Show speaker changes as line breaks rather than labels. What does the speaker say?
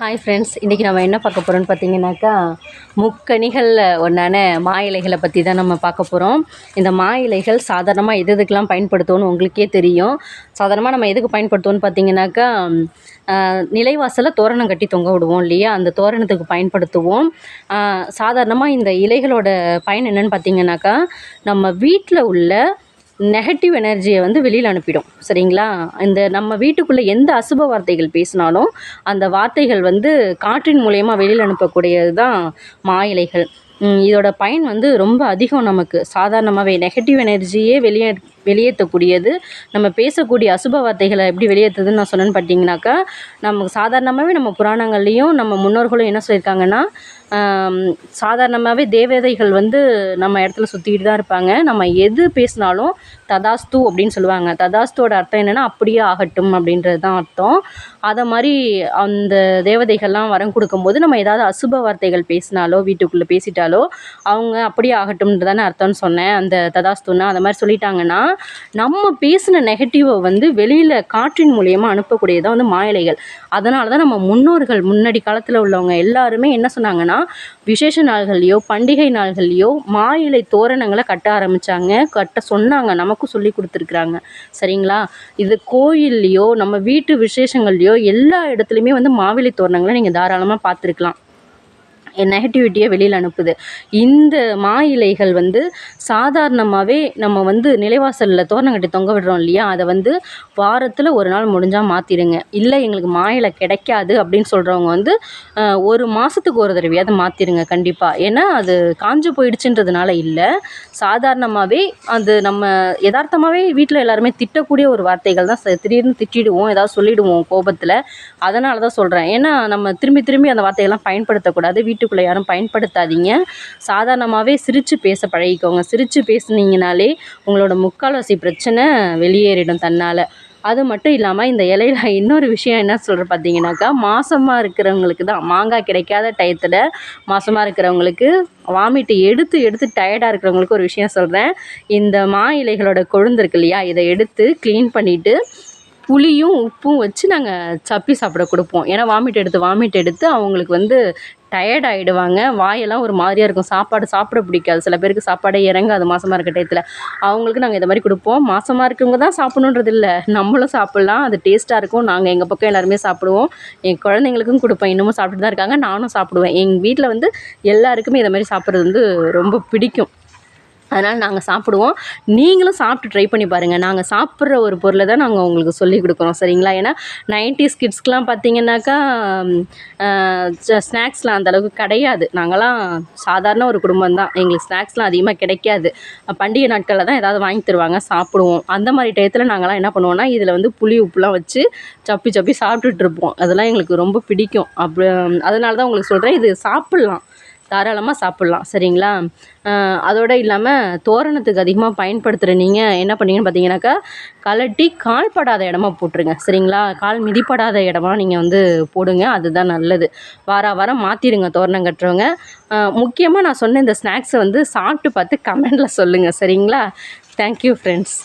Hi friends இன்றைக்கி நம்ம என்ன பார்க்க போகிறோம்னு பார்த்தீங்கன்னாக்கா முக்கணிகளில் ஒன்றான மா இலைகளை பற்றி தான் நம்ம பார்க்க போகிறோம் இந்த மா இலைகள் சாதாரணமாக எது எதுக்கெலாம் பயன்படுத்துவோன்னு உங்களுக்கே தெரியும். சாதாரணமாக நம்ம எதுக்கு பயன்படுத்துவோம்னு பார்த்தீங்கன்னாக்கா நிலைவாசலை நிலைவாசலில் தோரணம் கட்டி தொங்க விடுவோம் இல்லையா? அந்த தோரணத்துக்கு பயன்படுத்துவோம். சாதாரணமாக இந்த இலைகளோட பயன் என்னன்னு பார்த்தீங்கன்னாக்கா நம்ம வீட்டில் உள்ள நெகட்டிவ் எனர்ஜியை வந்து வெளியில் அனுப்பிடும். சரிங்களா? இந்த நம்ம வீட்டுக்குள்ளே எந்த அசுப வார்த்தைகள் பேசினாலும் அந்த வார்த்தைகள் வந்து காற்றின் மூலயமா வெளியில் அனுப்பக்கூடியது தான் மா இலைகள் இதோட பயன் வந்து ரொம்ப அதிகம் நமக்கு. சாதாரணமாகவே நெகட்டிவ் எனர்ஜியே வெளியே வெளியேற்றக்கூடியது. நம்ம பேசக்கூடிய அசுப வார்த்தைகளை எப்படி வெளியேற்றுதுன்னு நான் சொன்னேன்னு பார்த்தீங்கன்னாக்கா நமக்கு சாதாரணமாகவே நம்ம புராணங்கள்லேயும் நம்ம முன்னோர்களும் என்ன சொல்லியிருக்காங்கன்னா சாதாரணமாகவே தேவதைகள் வந்து நம்ம இடத்துல சுற்றிக்கிட்டு தான் இருப்பாங்க. நம்ம எது பேசினாலும் ததாஸ்து அப்படின்னு சொல்லுவாங்க. ததாஸ்துவோட அர்த்தம் என்னென்னா அப்படியே ஆகட்டும் அப்படின்றது தான் அர்த்தம். அதை மாதிரி அந்த தேவதைகள்லாம் வரம் கொடுக்கும்போது நம்ம ஏதாவது அசுப வார்த்தைகள் பேசினாலோ வீட்டுக்குள்ளே பேசிட்டாலோ அவங்க அப்படியே ஆகட்டும்னு தானே அர்த்தம்னு சொன்னேன். அந்த ததாஸ்துன்னா அந்த மாதிரி சொல்லிட்டாங்கன்னா நம்ம பேசின நெகட்டிவை வந்து வெளியில் காற்றின் மூலியமாக அனுப்பக்கூடியதான் வந்து மாயிலைகள். அதனால தான் நம்ம முன்னோர்கள் முன்னாடி காலத்தில் உள்ளவங்க எல்லாருமே என்ன சொன்னாங்கன்னா விசேஷ நாள்கள்லையோ பண்டிகை நாள்கள்லையோ மாயிலை தோரணங்களை கட்ட ஆரம்பித்தாங்க கட்ட சொன்னாங்க. நமக்கும் சொல்லி கொடுத்துருக்குறாங்க. சரிங்களா? இது கோயில்லையோ நம்ம வீட்டு விசேஷங்கள்லையோ எல்லா இடத்துலையுமே வந்து மாவிலை தோரணங்களை நீங்கள் தாராளமாக பார்த்துருக்கலாம். நெகட்டிவிட்டியை வெளியில் அனுப்புது. இந்த மா இலைகள் வந்து சாதாரணமாகவே நம்ம வந்து நிலைவாசலில் தோரணம் கட்டி தொங்க விடுறோம் இல்லையா? அதை வந்து வாரத்தில் ஒரு நாள் முடிஞ்சால் மாற்றிடுங்க இல்லை எங்களுக்கு மா இலை கிடைக்காது அப்படின்னு சொல்கிறவங்க வந்து ஒரு மாதத்துக்கு ஒரு தடவையாவது மாற்றிடுங்க கண்டிப்பாக ஏன்னா அது காஞ்சு போயிடுச்சுன்றதுனால இல்லை. சாதாரணமாகவே அது நம்ம யதார்த்தமாகவே வீட்டில் எல்லாருமே திட்டக்கூடிய ஒரு வார்த்தைகள் தான். ச- திடீர்னு திட்டிடுவோம் ஏதாவது சொல்லிடுவோம் கோபத்தில். அதனால தான் சொல்கிறேன் ஏன்னா நம்ம திரும்பி திரும்பி அந்த வார்த்தையெல்லாம் பயன்படுத்தக்கூடாது. வீட்டுக்குள்ளே யாரும் பயன்படுத்தாதீங்க. சாதாரணமாகவே சிரித்து பேச பழகிக்கோங்க. சிரித்து பேசுனீங்கனாலே உங்களோட முக்கால்வாசி பிரச்சனை வெளியேறிடும் தன்னால். அது மட்டும் இல்லாமல் இந்த இலையில் இன்னொரு விஷயம் என்ன சொல்கிற பார்த்தீங்கன்னாக்கா மாசமாக இருக்கிறவங்களுக்கு தான் மாங்காய் கிடைக்காத டயத்தில் மாசமாக இருக்கிறவங்களுக்கு வாமிட்டு எடுத்து எடுத்து டயர்டாக இருக்கிறவங்களுக்கு ஒரு விஷயம் சொல்கிறேன் இந்த மா இலைகளோட கொழுந்து இருக்கு இல்லையா இதை எடுத்து க்ளீன் பண்ணிவிட்டு புளியும் உப்பும் வச்சு நாங்கள் சப்பி சாப்பிட கொடுப்போம். ஏன்னா வாமிட் எடுத்து வாமிட் எடுத்து அவங்களுக்கு வந்து டயர்ட் ஆகிடுவாங்க வாயெல்லாம் ஒரு மாதிரியாக இருக்கும். சாப்பாடு சாப்பிட பிடிக்காது. சில பேருக்கு சாப்பாடே இறங்காது மாதமாக இருக்க டயத்தில். அவங்களுக்கு நாங்கள் இதை மாதிரி கொடுப்போம். மாதமாக இருக்கவங்க தான் சாப்பிடணுன்றது இல்லை. நம்மளும் சாப்பிட்லாம். அது டேஸ்ட்டாக இருக்கும். நாங்கள் எங்கள் பக்கம் எல்லாருமே சாப்பிடுவோம். என் குழந்தைங்களுக்கும் கொடுப்பேன் இன்னமும் சாப்பிட்டு தான் இருக்காங்க. நானும் சாப்பிடுவேன். எங்கள் வீட்டில் வந்து எல்லாருக்குமே இதை மாதிரி சாப்பிட்றது வந்து ரொம்ப பிடிக்கும். அதனால் நாங்கள் சாப்பிடுவோம். நீங்களும் சாப்பிட்டு ட்ரை பண்ணி பாருங்கள் நாங்கள் சாப்பிட்ற ஒரு பொருளை தான் நாங்கள் உங்களுக்கு சொல்லிக் கொடுக்குறோம். சரிங்களா? ஏன்னா நைன்டிஸ் கிட்ஸ்க்கெலாம் பார்த்தீங்கன்னாக்கா ஸ்நாக்ஸ்லாம் அந்தளவுக்கு கிடையாது. நாங்களாம் சாதாரண ஒரு குடும்பம் தான். எங்களுக்கு ஸ்நாக்ஸ்லாம் அதிகமாக கிடைக்காது. பண்டிகை நாட்களில் தான் ஏதாவது வாங்கி தருவாங்க. சாப்பிடுவோம். அந்த மாதிரி டயத்தில் நாங்களாம் என்ன பண்ணுவோம்னா இதில் வந்து புளி உப்புலாம் வச்சு சப்பி சப்பி சாப்பிட்டுட்டு இருப்போம். அதெல்லாம் எங்களுக்கு ரொம்ப பிடிக்கும். அப்படி அதனால தான் உங்களுக்கு சொல்கிறேன் இது சாப்பிட்லாம். தாராளமாக சாப்பிட்லாம் சரிங்களா? அதோடு இல்லாமல் தோரணத்துக்கு அதிகமாக பயன்படுத்துகிற நீங்கள் என்ன பண்ணீங்கன்னு பார்த்தீங்கன்னாக்கா கலட்டி கால் படாத இடமா போட்டுருங்க சரிங்களா? கால் மிதிப்படாத இடமா நீங்கள் வந்து போடுங்க அதுதான் நல்லது. வார வாரம் மாற்றிடுங்க தோரணம் கட்டுறவங்க. முக்கியமாக நான் சொன்ன இந்த ஸ்நாக்ஸை வந்து சாப்பிட்டு பார்த்து கமெண்டில் சொல்லுங்கள் சரிங்களா? Thank you friends